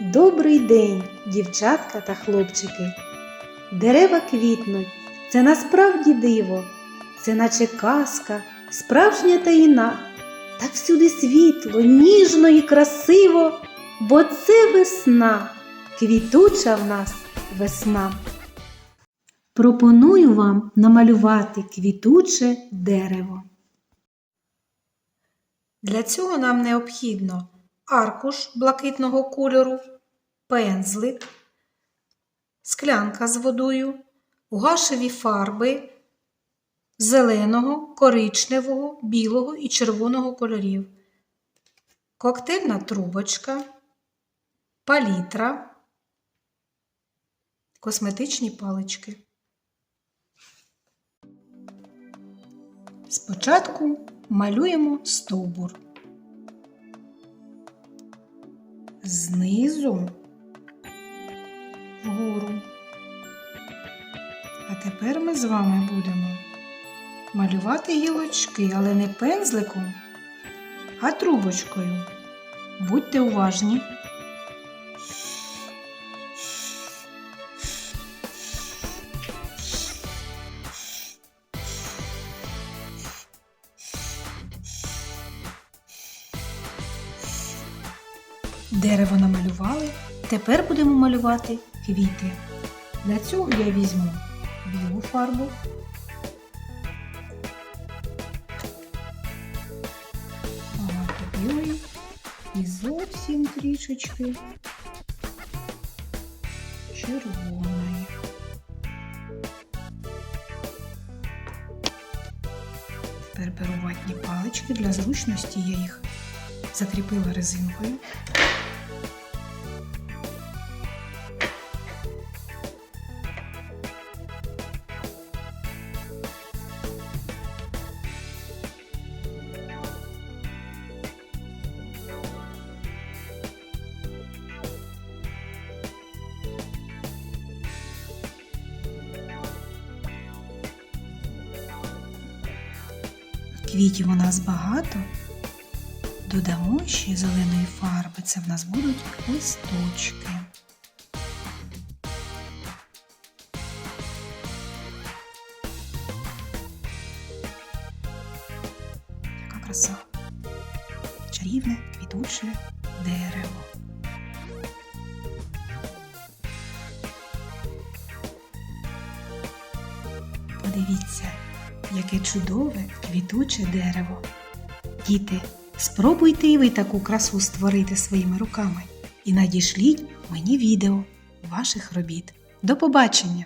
Добрий день, дівчатка та хлопчики. Дерева квітнуть, це насправді диво, це наче казка, справжня таїна. Так всюди світло, ніжно і красиво, бо це весна, квітуча в нас весна. Пропоную вам намалювати квітуче дерево. Для цього нам необхідно аркуш блакитного кольору, пензлик, склянка з водою, гуашеві фарби зеленого, коричневого, білого і червоного кольорів, коктейльна трубочка, палітра, косметичні палички. Спочатку малюємо стовбур. Знизу вгору. А тепер ми з вами будемо малювати гілочки, але не пензликом, а трубочкою. Будьте уважні. Дерево намалювали. Тепер будемо малювати квіти. Для цього я візьму білу фарбу. Багато білої і зовсім трішечки червоної. Тепер беру ватні палички для зручності я їх закріпила резинкою. Квітів у нас багато. Додамо ще зеленої фарби. Це в нас будуть листочки. Яка краса. Чарівне, квітуче дерево. Подивіться, яке чудове квітуче дерево. Діти, спробуйте і ви таку красу створити своїми руками і надішліть мені відео ваших робіт. До побачення!